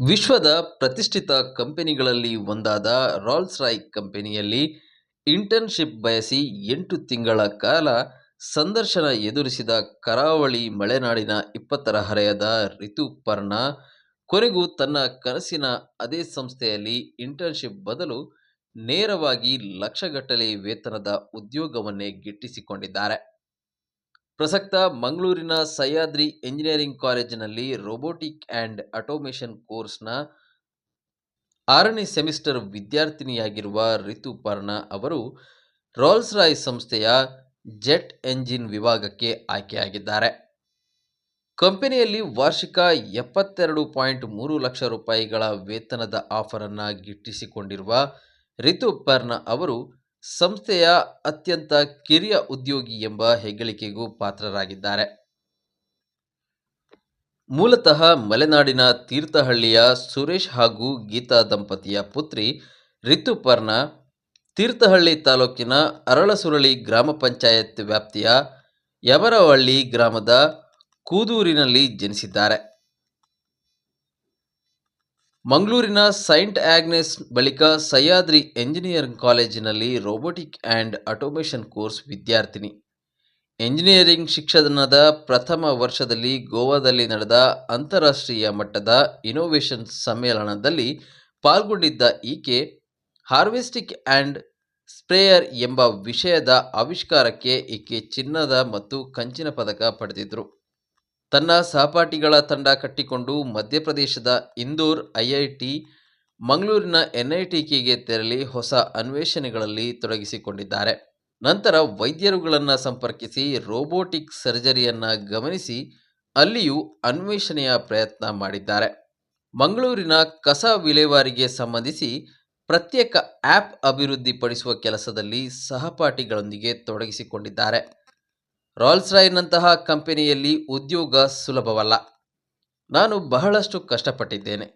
ವಿಶ್ವದ ಪ್ರತಿಷ್ಠಿತ ಕಂಪನಿಗಳಲ್ಲಿ ಒಂದಾದ ರಾಲ್ಸ್ ರಾಯ್ ಕಂಪನಿಯಲ್ಲಿ ಇಂಟರ್ನ್‌ಶಿಪ್ ಬಯಸಿ ಎಂಟು ತಿಂಗಳ ಕಾಲ ಸಂದರ್ಶನ ಎದುರಿಸಿದ ಕರಾವಳಿ ಮಲೆನಾಡಿನ ಇಪ್ಪತ್ತರ ಹರೆಯದ ರಿತುಪರ್ಣ ಕೊನೆಗೂ ತನ್ನ ಕನಸಿನ ಅದೇ ಸಂಸ್ಥೆಯಲ್ಲಿ ಇಂಟರ್ನ್‌ಶಿಪ್ ಬದಲು ನೇರವಾಗಿ ಲಕ್ಷಗಟ್ಟಲೆ ವೇತನದ ಉದ್ಯೋಗವನ್ನೇ ಗಿಟ್ಟಿಸಿಕೊಂಡಿದ್ದಾರೆ. ಪ್ರಸಕ್ತ ಮಂಗಳೂರಿನ ಸಹ್ಯಾದ್ರಿ ಎಂಜಿನಿಯರಿಂಗ್ ಕಾಲೇಜಿನಲ್ಲಿ ರೋಬೋಟಿಕ್ ಆ್ಯಂಡ್ ಆಟೋಮೇಷನ್ ಕೋರ್ಸ್‌ನ ಆರನೇ ಸೆಮಿಸ್ಟರ್ ವಿದ್ಯಾರ್ಥಿನಿಯಾಗಿರುವ ರಿತುಪರ್ಣ ಅವರು ರಾಲ್ಸ್ ರಾಯ್ ಸಂಸ್ಥೆಯ ಜೆಟ್ ಎಂಜಿನ್ ವಿಭಾಗಕ್ಕೆ ಆಯ್ಕೆಯಾಗಿದ್ದಾರೆ. ಕಂಪನಿಯಲ್ಲಿ ವಾರ್ಷಿಕ ಎಪ್ಪತ್ತೆರಡು ಪಾಯಿಂಟ್ ಮೂರು ಲಕ್ಷ ರೂಪಾಯಿಗಳ ವೇತನದ ಆಫರನ್ನು ಗಿಟ್ಟಿಸಿಕೊಂಡಿರುವ ರಿತು ಪರ್ಣ ಅವರು ಸಂಸ್ಥೆಯ ಅತ್ಯಂತ ಕಿರಿಯ ಉದ್ಯೋಗಿ ಎಂಬ ಹೆಗ್ಗಳಿಕೆಗೂ ಪಾತ್ರರಾಗಿದ್ದಾರೆ. ಮೂಲತಃ ಮಲೆನಾಡಿನ ತೀರ್ಥಹಳ್ಳಿಯ ಸುರೇಶ್ ಹಾಗೂ ಗೀತಾ ದಂಪತಿಯ ಪುತ್ರಿ ರಿತುಪರ್ಣ, ತೀರ್ಥಹಳ್ಳಿ ತಾಲೂಕಿನ ಅರಳಸುರಳಿ ಗ್ರಾಮ ಪಂಚಾಯತ್ ವ್ಯಾಪ್ತಿಯ ಯಮರವಳ್ಳಿ ಗ್ರಾಮದ ಕೂದೂರಿನಲ್ಲಿ ಜನಿಸಿದ್ದಾರೆ. ಮಂಗಳೂರಿನ ಸೈಂಟ್ ಆಗ್ನೆಸ್ ಬಳಿಕ ಸಹ್ಯಾದ್ರಿ ಎಂಜಿನಿಯರಿಂಗ್ ಕಾಲೇಜಿನಲ್ಲಿ ರೋಬೋಟಿಕ್ ಆ್ಯಂಡ್ ಆಟೋಮೇಷನ್ ಕೋರ್ಸ್ ವಿದ್ಯಾರ್ಥಿನಿ. ಎಂಜಿನಿಯರಿಂಗ್ ಶಿಕ್ಷಣದ ಪ್ರಥಮ ವರ್ಷದಲ್ಲಿ ಗೋವಾದಲ್ಲಿ ನಡೆದ ಅಂತಾರಾಷ್ಟ್ರೀಯ ಮಟ್ಟದ ಇನೋವೇಷನ್ ಸಮ್ಮೇಳನದಲ್ಲಿ ಪಾಲ್ಗೊಂಡಿದ್ದ ಈಕೆ ಹಾರ್ವೆಸ್ಟಿಕ್ ಆ್ಯಂಡ್ ಸ್ಪ್ರೇಯರ್ ಎಂಬ ವಿಷಯದ ಆವಿಷ್ಕಾರಕ್ಕೆ ಈಕೆ ಚಿನ್ನದ ಮತ್ತು ಕಂಚಿನ ಪದಕ ಪಡೆದಿದ್ರು. ತನ್ನ ಸಹಪಾಠಿಗಳ ತಂಡ ಕಟ್ಟಿಕೊಂಡು ಮಧ್ಯಪ್ರದೇಶದ ಇಂದೋರ್ ಐಐಟಿ, ಮಂಗಳೂರಿನ ಎನ್ಐಟಿಕೆಗೆ ತೆರಳಿ ಹೊಸ ಅನ್ವೇಷಣೆಗಳಲ್ಲಿ ತೊಡಗಿಸಿಕೊಂಡಿದ್ದಾರೆ. ನಂತರ ವೈದ್ಯರುಗಳನ್ನು ಸಂಪರ್ಕಿಸಿ ರೋಬೋಟಿಕ್ ಸರ್ಜರಿಯನ್ನು ಗಮನಿಸಿ ಅಲ್ಲಿಯೂ ಅನ್ವೇಷಣೆಯ ಪ್ರಯತ್ನ ಮಾಡಿದ್ದಾರೆ. ಮಂಗಳೂರಿನ ಕಸ ವಿಲೇವಾರಿಗೆ ಸಂಬಂಧಿಸಿ ಪ್ರತ್ಯೇಕ ಆ್ಯಪ್ ಅಭಿವೃದ್ಧಿಪಡಿಸುವ ಕೆಲಸದಲ್ಲಿ ಸಹಪಾಠಿಗಳೊಂದಿಗೆ ತೊಡಗಿಸಿಕೊಂಡಿದ್ದಾರೆ. ರೋಲ್ಸ್ ರಾಯ್ನಂತಹ ಕಂಪನಿಯಲ್ಲಿ ಉದ್ಯೋಗ ಸುಲಭವಲ್ಲ. ನಾನು ಬಹಳಷ್ಟು ಕಷ್ಟಪಟ್ಟಿದ್ದೇನೆ.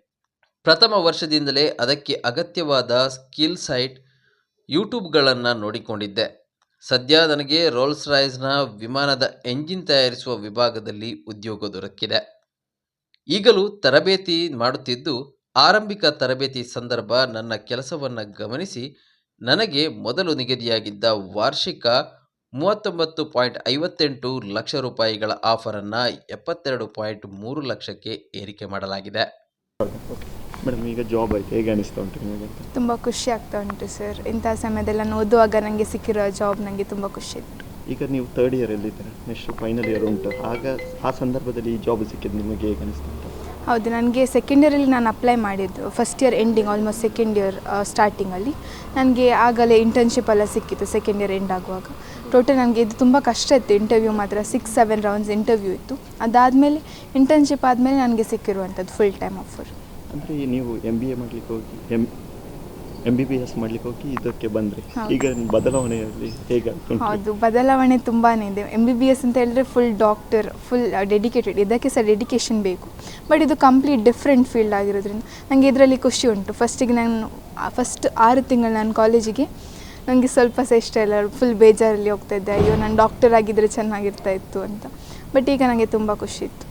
ಪ್ರಥಮ ವರ್ಷದಿಂದಲೇ ಅದಕ್ಕೆ ಅಗತ್ಯವಾದ ಸ್ಕಿಲ್ ಸೈಟ್, ಯೂಟ್ಯೂಬ್ಗಳನ್ನು ನೋಡಿಕೊಂಡಿದ್ದೆ. ಸದ್ಯ ನನಗೆ ರೋಲ್ಸ್ ರಾಯ್ಸ್‌ನ ವಿಮಾನದ ಎಂಜಿನ್ ತಯಾರಿಸುವ ವಿಭಾಗದಲ್ಲಿ ಉದ್ಯೋಗ ದೊರಕಿದೆ. ಈಗಲೂ ತರಬೇತಿ ಮಾಡುತ್ತಿದ್ದು, ಆರಂಭಿಕ ತರಬೇತಿ ಸಂದರ್ಭ ನನ್ನ ಕೆಲಸವನ್ನು ಗಮನಿಸಿ ನನಗೆ ಮೊದಲು ನಿಗದಿಯಾಗಿದ್ದ ವಾರ್ಷಿಕ ಮೂವತ್ತೊಂಬತ್ತು ಪಾಯಿಂಟ್ ಐವತ್ತೆಂಟು ಲಕ್ಷ ರೂಪಾಯಿಗಳ ಆಫರನ್ನು ಅನ್ನ ಎಪ್ಪತ್ತೆರಡು ಪಾಯಿಂಟ್ ಮೂರು ಲಕ್ಷಕ್ಕೆ ಏರಿಕೆ ಮಾಡಲಾಗಿದೆ. ಮೇಡಮ್ ಈಗ ಜಾಬ್ ಆಯ್ತು? ಹೇಗೆ ಅನಿಸ್ತಾ ಉಂಟು ನಿಮಗೆ ತುಂಬ ಖುಷಿ ಆಗ್ತಾ ಉಂಟು ಸರ್ ಇಂಥ ಸಮಯದಲ್ಲಿ ನಾನು ಓದುವಾಗ ನನಗೆ ಸಿಕ್ಕಿರೋ ಜಾಬ್ ನನಗೆ ತುಂಬ ಖುಷಿ ಇತ್ತು. ಈಗ ನೀವು ಥರ್ಡ್ ಇಯರ್ ಎಲ್ಲಿದ್ದೀರಾ ನೆಕ್ಸ್ಟ್ ಫೈನಲ್ ಇಯರ್ ಉಂಟು. ಆಗ ಆ ಸಂದರ್ಭದಲ್ಲಿ ಈ ಜಾಬ್ ಸಿಕ್ಕಿದ್ದು ನಿಮಗೆ ಹೇಗೆ ಅನಿಸ್ತಾ ಉಂಟು? ಹೌದು ನನಗೆ ಸೆಕೆಂಡ್ ಇಯರಲ್ಲಿ ನಾನು ಅಪ್ಲೈ ಮಾಡಿದ್ದು first year ending almost second year ಸ್ಟಾರ್ಟಿಂಗಲ್ಲಿ ನನಗೆ ಆಗಲೇ ಇಂಟರ್ನ್ಶಿಪ್ ಎಲ್ಲ ಸಿಕ್ಕಿತ್ತು ಸೆಕೆಂಡ್ ಇಯರ್ ಎಂಡ್ ಆಗುವಾಗ. ಟೋಟಲ್ ನನಗೆ ಇದು ತುಂಬ ಕಷ್ಟ ಇತ್ತು ಇಂಟರ್ವ್ಯೂ ಮಾತ್ರ ಸಿಕ್ಸ್ ಸೆವೆನ್ ರೌಂಡ್ಸ್ ಇಂಟರ್ವ್ಯೂ ಇತ್ತು. ಅದಾದಮೇಲೆ ಇಂಟರ್ನ್ಶಿಪ್ ಆದಮೇಲೆ ನನಗೆ ಸಿಕ್ಕಿರುವಂಥದ್ದು ಫುಲ್ ಟೈಮ್ ಆಫರ್ ಅಂದರೆ ನೀವು ಎಂ ಬಿ ಎ ಮಾಡಲಿಕ್ಕೆ ಹೋಗಿ M M B B S ಮಾಡಲಿಕ್ಕೆ ಹೋಗಿ ಇದಕ್ಕೆ ಬಂದರೆ. ಹೌದು. ಈಗ ಬದಲಾವಣೆಯಲ್ಲಿ ಹೇಗೆ ಹೌದು ಬದಲಾವಣೆ ತುಂಬಾ ಇದೆ. ಎಂ ಬಿ ಬಿ ಎಸ್ ಅಂತ ಹೇಳಿದ್ರೆ ಫುಲ್ ಡಾಕ್ಟರ್ ಫುಲ್ ಡೆಡಿಕೇಟೆಡ್ ಇದಕ್ಕೆ ಸಹ ಡೆಡಿಕೇಶನ್ ಬೇಕು. ಬಟ್ ಇದು ಕಂಪ್ಲೀಟ್ ಡಿಫ್ರೆಂಟ್ ಫೀಲ್ಡ್ ಆಗಿರೋದ್ರಿಂದ ನನಗೆ ಇದರಲ್ಲಿ ಖುಷಿ ಉಂಟು. ಫಸ್ಟಿಗೆ ನಾನು ಫಸ್ಟ್ ಆರು ತಿಂಗಳು ನಾನು ಕಾಲೇಜಿಗೆ ನನಗೆ ಸ್ವಲ್ಪ ಸಹ ಇಷ್ಟ ಇಲ್ಲ. ಫುಲ್ ಬೇಜಾರಲ್ಲಿ ಹೋಗ್ತಾ ಇದ್ದೆ ಅಯ್ಯೋ, ನಾನು ಡಾಕ್ಟರ್ ಆಗಿದ್ದರೆ ಚೆನ್ನಾಗಿರ್ತಾ ಇತ್ತು ಅಂತ. ಬಟ್ ಈಗ ನನಗೆ ತುಂಬ ಖುಷಿ ಇತ್ತು.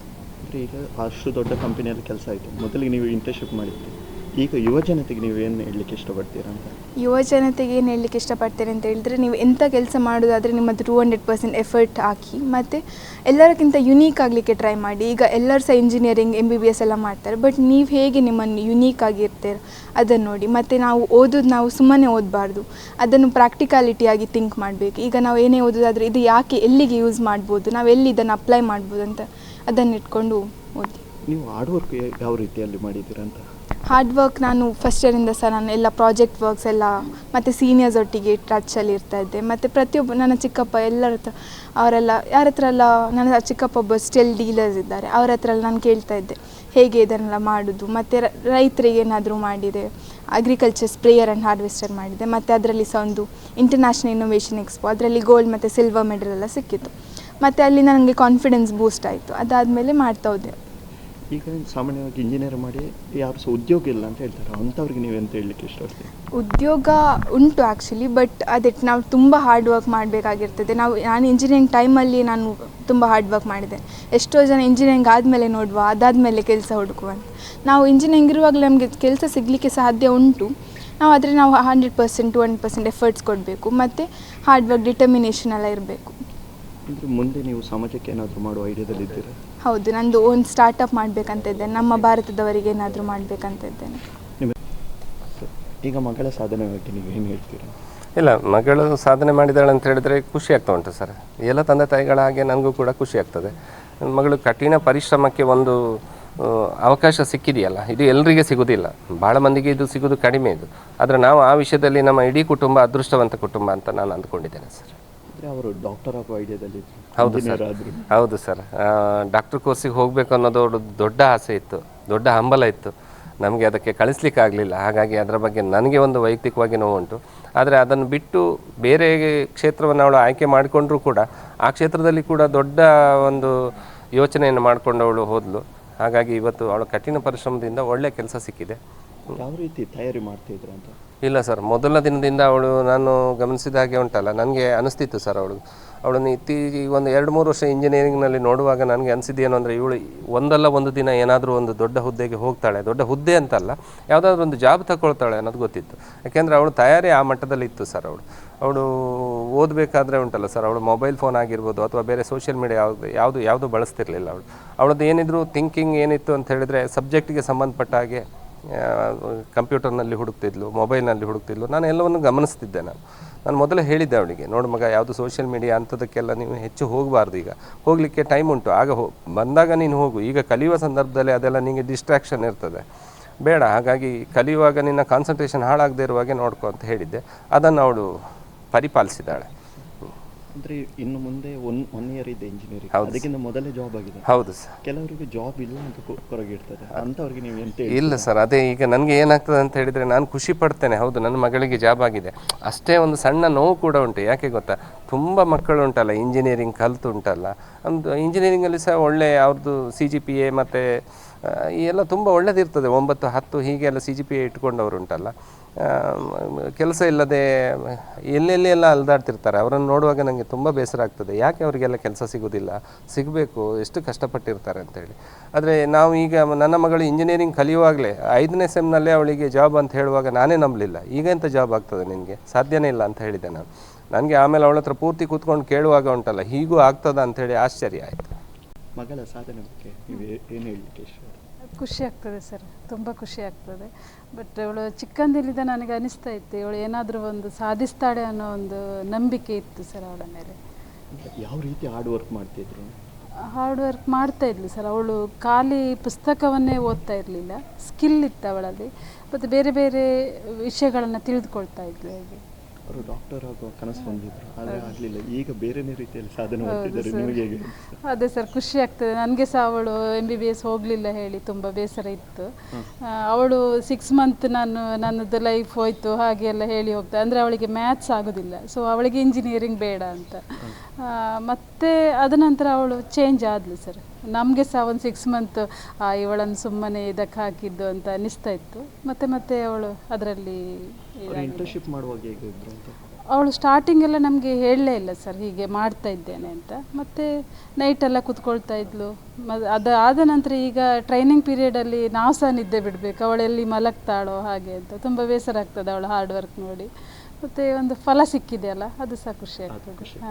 ಈಗ ಅಷ್ಟು ದೊಡ್ಡ ಕಂಪನಿಯಲ್ಲಿ ಕೆಲಸ ಆಯಿತು. ಮೊದಲಿಗೆ ನೀವು ಇಂಟರ್ನ್ಶಿಪ್ ಮಾಡಿದ್ರಿ. ಈಗ ಯುವ ಜನತೆಗೆ ನೀವು ಏನು ಹೇಳಲಿಕ್ಕೆ ಇಷ್ಟಪಡ್ತೀರಾ ಅಂತ? ಯುವ ಜನತೆಗೆ ಏನು ಹೇಳಲಿಕ್ಕೆ ಇಷ್ಟಪಡ್ತೀರಿ ಅಂತ ಹೇಳಿದ್ರೆ ನೀವು ಎಂಥ ಕೆಲಸ ಮಾಡೋದಾದರೆ ನಿಮ್ಮದು ಟೂ ಹಂಡ್ರೆಡ್ ಪರ್ಸೆಂಟ್ ಎಫರ್ಟ್ ಹಾಕಿ ಮತ್ತು ಎಲ್ಲರಿಗಿಂತ ಯುನೀಕ್ ಆಗಲಿಕ್ಕೆ ಟ್ರೈ ಮಾಡಿ. ಈಗ ಎಲ್ಲರೂ ಸಹ engineering M B B S ಎಲ್ಲ ಮಾಡ್ತಾರೆ. ಬಟ್ ನೀವು ಹೇಗೆ ನಿಮ್ಮನ್ನು ಯುನೀಕ್ ಆಗಿರ್ತೀರ ಅದನ್ನು ನೋಡಿ. ಮತ್ತು ನಾವು ಓದೋದು ನಾವು ಸುಮ್ಮನೆ ಓದಬಾರ್ದು. ಅದನ್ನು ಪ್ರಾಕ್ಟಿಕಾಲಿಟಿಯಾಗಿ ಥಿಂಕ್ ಮಾಡಬೇಕು. ಈಗ ನಾವು ಏನೇ ಓದೋದಾದರೆ ಇದು ಯಾಕೆ ಎಲ್ಲಿಗೆ ಯೂಸ್ ಮಾಡ್ಬೋದು? ನಾವು ಎಲ್ಲಿ ಇದನ್ನು ಅಪ್ಲೈ ಮಾಡ್ಬೋದು ಅಂತ ಅದನ್ನು ಇಟ್ಕೊಂಡು ಓದಿ ನೀವು ಹಾರ್ಡ್ ವರ್ಕ್ ಯಾವ ರೀತಿಯಲ್ಲಿ ಮಾಡಿದ್ದೀರಾ ಅಂತ? ಹಾರ್ಡ್ ವರ್ಕ್ ನಾನು ಫಸ್ಟ್ ಇಯರಿಂದ ಸಹ ನಾನು ಎಲ್ಲ ಪ್ರಾಜೆಕ್ಟ್ ವರ್ಕ್ಸ್ ಎಲ್ಲ ಮತ್ತು ಸೀನಿಯರ್ಸ್ ಒಟ್ಟಿಗೆ ಟಚಲ್ಲಿ ಇರ್ತಾ ಇದ್ದೆ. ಮತ್ತು ಪ್ರತಿಯೊಬ್ಬ, ನನ್ನ ಚಿಕ್ಕಪ್ಪ ಎಲ್ಲರ ಹತ್ರ, ಅವರೆಲ್ಲ, ಯಾರ ಹತ್ರ ಎಲ್ಲ ನನ್ನ ಚಿಕ್ಕಪ್ಪ ಒಬ್ಬ ಸ್ಟೆಲ್ ಡೀಲರ್ಸ್ ಇದ್ದಾರೆ. ಅವ್ರ ಹತ್ರ ಎಲ್ಲ ನಾನು ಕೇಳ್ತಾ ಇದ್ದೆ. ಹೇಗೆ ಇದನ್ನೆಲ್ಲ ಮಾಡೋದು? ಮತ್ತು ರೈತರಿಗೆ ಏನಾದರೂ ಮಾಡಿದೆ? ಅಗ್ರಿಕಲ್ಚರ್ ಸ್ಪ್ರೇಯರ್ ಆ್ಯಂಡ್ ಹಾರ್ವೆಸ್ಟರ್ ಮಾಡಿದೆ. ಮತ್ತು ಅದರಲ್ಲಿ ಸಹ ಒಂದು ಇಂಟರ್ನ್ಯಾಷನಲ್ ಇನ್ನೋವೇಷನ್ ಎಕ್ಸ್ಪೋ ಅದರಲ್ಲಿ ಗೋಲ್ಡ್ ಮತ್ತು ಸಿಲ್ವರ್ ಮೆಡಲ್ ಎಲ್ಲ ಸಿಕ್ಕಿತ್ತು. ಮತ್ತು ಅಲ್ಲಿ ನನಗೆ ಕಾನ್ಫಿಡೆನ್ಸ್ ಬೂಸ್ಟ್ ಆಯಿತು. ಅದಾದಮೇಲೆ ಮಾಡ್ತಾ ಹೋದೆ. ಈಗ ಸಾಮಾನ್ಯವಾಗಿ ಇಂಜಿನಿಯರ್ ಮಾಡಿ ಯಾರು ಸಹ ಉದ್ಯೋಗ ಇಲ್ಲ ಅಂತ ಹೇಳ್ತಾರೆ. ಅಂಥವ್ರಿಗೆ ನೀವು ಎಂತ ಹೇಳಲಿಕ್ಕೆ ಇಷ್ಟಪಡ್ತೀವಿ ಉದ್ಯೋಗ ಉಂಟು ಆ್ಯಕ್ಚುಲಿ ಬಟ್ ಅದಕ್ಕೆ ನಾವು ತುಂಬ ಹಾರ್ಡ್ ವರ್ಕ್ ಮಾಡಬೇಕಾಗಿರ್ತದೆ. ನಾವು ನಾನು ಇಂಜಿನಿಯರಿಂಗ್ ಟೈಮಲ್ಲಿ ನಾನು ತುಂಬ ಹಾರ್ಡ್ ವರ್ಕ್ ಮಾಡಿದೆ. ಎಷ್ಟೋ ಜನ ಇಂಜಿನಿಯರಿಂಗ್ ಆದಮೇಲೆ ನೋಡುವ ಅದಾದಮೇಲೆ ಕೆಲಸ ಹುಡುಕುವಂತ ನಾವು ಇಂಜಿನಿಯರಿಂಗ್ ಇರುವಾಗಲೇ ನಮಗೆ ಕೆಲಸ ಸಿಗಲಿಕ್ಕೆ ಸಾಧ್ಯ ಉಂಟು. ನಾವು ಆದರೆ ನಾವು hundred percent to hundred percent efforts ಕೊಡಬೇಕು. ಮತ್ತು ಹಾರ್ಡ್ ವರ್ಕ್ ಡಿಟರ್ಮಿನೇಷನ್ ಎಲ್ಲ ಇರಬೇಕು. ಅಂದರೆ ಮುಂದೆ ನೀವು ಸಮಾಜಕ್ಕೆ ಏನಾದರೂ ಮಾಡುವ ಐಡಿಯಾದಲ್ಲಿ ಇದ್ದೀರಾ ಹೌದು ನಂದು ಒಂದು ಸ್ಟಾರ್ಟಪ್ ಮಾಡಬೇಕಂತ ಇದ್ದೇನೆ ನಮ್ಮ ಭಾರತದವರಿಗೆ ಏನಾದರೂ ಮಾಡಬೇಕಂತ ಇದ್ದೇನೆ ಈಗ ಮಗಳ ಸಾಧನೆ ಬಗ್ಗೆ ನೀವು ಏನು ಹೇಳ್ತೀರಾ? ಇಲ್ಲ ಮಗಳು ಸಾಧನೆ ಮಾಡಿದಾಳೆ ಅಂತ ಹೇಳಿದ್ರೆ ಖುಷಿ ಆಗ್ತಾ ಉಂಟು ಸರ್. ಎಲ್ಲ ತಂದೆ ತಾಯಿಗಳ ಹಾಗೆ ನನಗೂ ಕೂಡ ಖುಷಿ ಆಗ್ತದೆ. ನನ್ನ ಮಗಳು ಕಠಿಣ ಪರಿಶ್ರಮಕ್ಕೆ ಒಂದು ಅವಕಾಶ ಸಿಕ್ಕಿದೆಯಲ್ಲ ಇದು ಎಲ್ಲರಿಗೆ ಸಿಗೋದಿಲ್ಲ. ಭಾಳ ಮಂದಿಗೆ ಇದು ಸಿಗೋದು ಕಡಿಮೆ ಇದು. ಆದರೆ ನಾವು ಆ ವಿಷಯದಲ್ಲಿ ನಮ್ಮ ಇಡೀ ಕುಟುಂಬ ಅದೃಷ್ಟವಂತ ಕುಟುಂಬ ಅಂತ ನಾನು ಅಂದ್ಕೊಂಡಿದ್ದೇನೆ ಸರ್. ಅಂದರೆ ಅವರು ಡಾಕ್ಟರ್ ಆಗುವ ಐಡಿಯಾದಲ್ಲಿ ಹೌದು ಸರ್. ಹೌದು ಸರ್. ಡಾಕ್ಟರ್ ಕೋರ್ಸಿಗೆ ಹೋಗಬೇಕು ಅನ್ನೋದು ಅವರು ದೊಡ್ಡ ಆಸೆ ಇತ್ತು. ದೊಡ್ಡ ಹಂಬಲ ಇತ್ತು. ನಮಗೆ ಅದಕ್ಕೆ ಕಳಿಸ್ಲಿಕ್ಕೆ ಆಗಲಿಲ್ಲ. ಹಾಗಾಗಿ ಅದರ ಬಗ್ಗೆ ನನಗೆ ಒಂದು ವೈಯಕ್ತಿಕವಾಗಿ ನೋವುಂಟು. ಆದರೆ ಅದನ್ನು ಬಿಟ್ಟು ಬೇರೆ ಕ್ಷೇತ್ರವನ್ನು ಅವಳು ಆಯ್ಕೆ ಮಾಡಿಕೊಂಡ್ರೂ ಕೂಡ ಆ ಕ್ಷೇತ್ರದಲ್ಲಿ ಕೂಡ ದೊಡ್ಡ ಒಂದು ಯೋಚನೆಯನ್ನು ಮಾಡಿಕೊಂಡು ಅವಳು ಹೋದಳು ಹಾಗಾಗಿ ಇವತ್ತು ಅವಳ ಕಠಿಣ ಪರಿಶ್ರಮದಿಂದ ಒಳ್ಳೆಯ ಕೆಲಸ ಸಿಕ್ಕಿದೆ. ಯಾವ ರೀತಿ ತಯಾರಿ ಮಾಡ್ತಿದ್ರು ಅಂತ? ಇಲ್ಲ ಸರ್, ಮೊದಲ ದಿನದಿಂದ ಅವಳು ನಾನು ಗಮನಿಸಿದ ಹಾಗೆ ಉಂಟಲ್ಲ, ನನಗೆ ಅನಿಸ್ತಿತ್ತು ಸರ್ ಅವಳು. ಅವಳನ್ನು ಇತ್ತೀಚೆಗೆ ಒಂದು ಎರಡು ಮೂರು ವರ್ಷ ಇಂಜಿನಿಯರಿಂಗ್ನಲ್ಲಿ ನೋಡುವಾಗ ನನಗೆ ಅನಿಸಿದ್ದೇನು ಅಂದರೆ ಇವಳು ಒಂದಲ್ಲ ಒಂದು ದಿನ ಏನಾದರೂ ಒಂದು ದೊಡ್ಡ ಹುದ್ದೆಗೆ ಹೋಗ್ತಾಳೆ, ದೊಡ್ಡ ಹುದ್ದೆ ಅಂತಲ್ಲ, ಯಾವುದಾದ್ರೂ ಒಂದು ಜಾಬ್ ತಗೊಳ್ತಾಳೆ ಅನ್ನೋದು ಗೊತ್ತಿತ್ತು. ಯಾಕೆಂದರೆ ಅವಳು ತಯಾರಿ ಆ ಮಟ್ಟದಲ್ಲಿ ಇತ್ತು ಸರ್ ಅವಳು. ಅವಳು ಓದಬೇಕಾದ್ರೆ ಉಂಟಲ್ಲ ಸರ್, ಅವಳು ಮೊಬೈಲ್ ಫೋನ್ ಆಗಿರ್ಬೋದು ಅಥವಾ ಬೇರೆ ಸೋಷಿಯಲ್ ಮೀಡಿಯಾ ಯಾವುದು ಯಾವುದು ಯಾವುದು ಬಳಸ್ತಿರಲಿಲ್ಲ ಅವಳು. ಅವಳದ್ದು ಏನಿದ್ರು ಥಿಂಕಿಂಗ್ ಏನಿತ್ತು ಅಂತ ಹೇಳಿದ್ರೆ ಸಬ್ಜೆಕ್ಟಿಗೆ ಸಂಬಂಧಪಟ್ಟ ಹಾಗೆ ಕಂಪ್ಯೂಟರ್ನಲ್ಲಿ ಹುಡುಕ್ತಿದ್ಲು, ಮೊಬೈಲ್ನಲ್ಲಿ ಹುಡುಕ್ತಿದ್ಲು. ನಾನು ಎಲ್ಲವನ್ನು ಗಮನಿಸ್ತಿದ್ದೆ ನಾನು. ನಾನು ಮೊದಲೇ ಹೇಳಿದ್ದೆ ಅವಳಿಗೆ, ನೋಡು ಮಗ, ಯಾವುದು ಸೋಷಿಯಲ್ ಮೀಡಿಯಾ ಅಂಥದಕ್ಕೆಲ್ಲ ನೀವು ಹೆಚ್ಚು ಹೋಗಬಾರ್ದು ಈಗ. ಹೋಗಲಿಕ್ಕೆ ಟೈಮ್ ಉಂಟು. ಆಗ ಹೋ, ಬಂದಾಗ ನೀನು ಹೋಗು. ಈಗ ಕಲಿಯುವ ಸಂದರ್ಭದಲ್ಲಿ ಅದೆಲ್ಲ ನಿಮಗೆ ಡಿಸ್ಟ್ರಾಕ್ಷನ್ ಇರ್ತದೆ. ಬೇಡ, ಹಾಗಾಗಿ ಕಲಿಯುವಾಗ ನಿನ್ನ ಕಾನ್ಸಂಟ್ರೇಷನ್ ಹಾಳಾಗದೇ ಇರುವಾಗೆ ನೋಡ್ಕೊ ಅಂತ ಹೇಳಿದ್ದೆ. ಅದನ್ನು ಅವಳು ಪರಿಪಾಲಿಸಿದ್ದಾಳೆ. ಅಂದರೆ ಇನ್ನು ಮುಂದೆ ಒನ್ ಒನ್ ಇಯರ್ ಇದೆ ಇಂಜಿನಿಯರಿಂಗ್ ಹೌದು. ಅದಕ್ಕಿಂತ ಮೊದಲೇ ಜಾಬ್ ಆಗಿದೆ. ಹೌದು ಸರ್. ಕೆಲವರಿಗೆ ಜಾಬ್ ಇಲ್ಲ ಅಂತ ಕೊ- ಕೊರಗಿರ್ತದೆ ಅಂಥವ್ರಿಗೆ ನೀವು ಎಂತ ಹೇಳಿ ಇಲ್ಲ ಸರ್ ಅದೇ ಈಗ ನನಗೆ ಏನಾಗ್ತದೆ ಅಂತ ಹೇಳಿದರೆ ನಾನು ಖುಷಿ ಪಡ್ತೇನೆ. ಹೌದು ನನ್ನ ಮಗಳಿಗೆ ಜಾಬ್ ಆಗಿದೆ. ಅಷ್ಟೇ ಒಂದು ಸಣ್ಣ ನೋವು ಕೂಡ ಉಂಟು. ಯಾಕೆ ಗೊತ್ತಾ? ತುಂಬ ಮಕ್ಕಳು ಉಂಟಲ್ಲ ಇಂಜಿನಿಯರಿಂಗ್ ಕಲ್ತು ಉಂಟಲ್ಲ. ಒಂದು ಇಂಜಿನಿಯರಿಂಗಲ್ಲಿ ಸಹ ಒಳ್ಳೆ ಅವ್ರದ್ದು ಸಿ ಜಿ ಪಿ ಎ ಮತ್ತು ಈ ಎಲ್ಲ ತುಂಬ ಒಳ್ಳೆದಿರ್ತದೆ. ಒಂಬತ್ತು, ಹತ್ತು ಹೀಗೆಲ್ಲ ಸಿ ಜಿ ಪಿ ಎ ಇಟ್ಕೊಂಡವರು ಉಂಟಲ್ಲ ಕೆಲಸ ಇಲ್ಲದೆ ಎಲ್ಲೆಲ್ಲಿ ಎಲ್ಲ ಅಲ್ದಾಡ್ತಿರ್ತಾರೆ. ಅವರನ್ನು ನೋಡುವಾಗ ನನಗೆ ತುಂಬ ಬೇಸರ ಆಗ್ತದೆ. ಯಾಕೆ ಅವರಿಗೆಲ್ಲ ಕೆಲಸ ಸಿಗೋದಿಲ್ಲ? ಸಿಗಬೇಕು. ಎಷ್ಟು ಕಷ್ಟಪಟ್ಟಿರ್ತಾರೆ ಅಂತೇಳಿ. ಆದರೆ ನಾವು ಈಗ ನನ್ನ ಮಗಳು ಇಂಜಿನಿಯರಿಂಗ್ ಕಲಿಯುವಾಗಲೇ ಐದನೇ ಸೆಮ್ನಲ್ಲೇ ಅವಳಿಗೆ ಜಾಬ್ ಅಂತ ಹೇಳುವಾಗ ನಾನೇ ನಂಬಲಿಲ್ಲ. ಈಗ ಎಂತ ಜಾಬ್ ಆಗ್ತದೆ ನಿನಗೆ? ಸಾಧ್ಯನೇ ಇಲ್ಲ ಅಂತ ಹೇಳಿದೆ ನಾನು. ನನಗೆ ಆಮೇಲೆ ಅವಳ ಹತ್ರ ಪೂರ್ತಿ ಕೂತ್ಕೊಂಡು ಕೇಳುವಾಗ ಉಂಟಲ್ಲ, ಹೀಗೂ ಆಗ್ತದ ಅಂಥೇಳಿ ಆಶ್ಚರ್ಯ ಆಯಿತು. ಮಗಳ ಸಾಧನೆ ಬಗ್ಗೆ ನೀವು ಏನು ಹೇಳಲಿಕ್ಕೆ ಇಷ್ಟ ಖುಷಿ ಆಗ್ತದೆ ಸರ್ ತುಂಬ ಖುಷಿ ಆಗ್ತದೆ. ಬಟ್ ಅವಳು ಚಿಕ್ಕಂದಿಲ್ಲಿದ್ದ ನನಗೆ ಅನಿಸ್ತಾ ಇತ್ತು ಇವಳು ಏನಾದರೂ ಒಂದು ಸಾಧಿಸ್ತಾಳೆ ಅನ್ನೋ ಒಂದು ನಂಬಿಕೆ ಇತ್ತು ಸರ್ ಅವಳ ಮೇಲೆ. ಯಾವ ರೀತಿ ಹಾರ್ಡ್ ವರ್ಕ್ ಮಾಡ್ತಿದ್ರು? ಹಾರ್ಡ್ ವರ್ಕ್ ಮಾಡ್ತಾ ಇದ್ಲು ಸರ್ ಅವಳು ಖಾಲಿ ಪುಸ್ತಕವನ್ನೇ ಓದ್ತಾ ಇರಲಿಲ್ಲ ಸ್ಕಿಲ್ ಇತ್ತು ಅವಳಲ್ಲಿ ಮತ್ತು ಬೇರೆ ಬೇರೆ ವಿಷಯಗಳನ್ನು ತಿಳಿದುಕೊಳ್ತಾ ಇದ್ಲು ಹಾಗೆ. ಅವರು ಡಾಕ್ಟರ್ ಆಗುವ ಕನಸು ಹೊಂದಿದ್ರು ಆದರೆ ಆಗಲಿಲ್ಲ. ಈಗ ಬೇರೆನೇ ರೀತಿಯಲ್ಲಿ ಸಾಧನೆ ಮಾಡ್ತಿದ್ದಾರೆ. ನಿಮಗೆ ಹೇಗೆ? ಅದೇ ಸರ್ ಖುಷಿ ಆಗ್ತದೆ. ನನಗೆ ಸಹ ಅವಳು ಎಂ ಬಿ ಬಿ ಎಸ್ ಹೋಗಲಿಲ್ಲ ಹೇಳಿ ತುಂಬ ಬೇಸರ ಇತ್ತು. ಅವಳು ಸಿಕ್ಸ್ ಮಂತ್ ನಾನು ನನ್ನದು ಲೈಫ್ ಹೋಯ್ತು ಹಾಗೆ ಎಲ್ಲ ಹೇಳಿ ಹೋಗ್ತಾ. ಅಂದರೆ ಅವಳಿಗೆ ಮ್ಯಾಥ್ಸ್ ಆಗೋದಿಲ್ಲ. ಸೊ ಅವಳಿಗೆ ಇಂಜಿನಿಯರಿಂಗ್ ಬೇಡ ಅಂತ. ಮತ್ತೆ ಅದ ನಂತರ ಅವಳು ಚೇಂಜ್ ಆದಳು ಸರ್. ನಮಗೆ ಸಹ ಒಂದು ಸಿಕ್ಸ್ ಮಂತ್ ಇವಳನ್ನು ಸುಮ್ಮನೆ ಇದಕ್ಕೆ ಹಾಕಿದ್ದು ಅಂತ ಅನ್ನಿಸ್ತಾ ಇತ್ತು. ಮತ್ತೆ ಮತ್ತೆ ಅವಳು ಅದರಲ್ಲಿ ಇಂಟರ್ನ್ಶಿಪ್ ಮಾಡುವಾಗ ಹೇಗಿದ್ರು ಅಂತ? ಅವಳು ಸ್ಟಾರ್ಟಿಂಗ್ ಎಲ್ಲ ನಮಗೆ ಹೇಳಲೇ ಇಲ್ಲ ಸರ್ ಹೀಗೆ ಮಾಡ್ತಾ ಇದ್ದೇನೆ ಅಂತ. ಮತ್ತೆ ನೈಟ್ ಎಲ್ಲ ಕುತ್ಕೊಳ್ತಾ ಇದ್ಲು. ಮ ಅದು ಆದ ನಂತರ ಈಗ ಟ್ರೈನಿಂಗ್ ಪೀರಿಯಡಲ್ಲಿ ನಾವು ಸಹ ನಿದ್ದೆ ಬಿಡ್ಬೇಕು. ಅವಳೆಲ್ಲಿ ಮಲಗ್ತಾಳೋ ಹಾಗೆ ಅಂತ. ತುಂಬ ಬೇಸರ ಆಗ್ತದೆ ಅವಳು ಹಾರ್ಡ್ ವರ್ಕ್ ನೋಡಿ. ಮತ್ತೆ ಒಂದು ಫಲ ಸಿಕ್ಕಿದೆ ಅಲ್ಲ ಅದು ಸಹ ಖುಷಿ ಆಗ್ತದೆ. ಹಾಂ.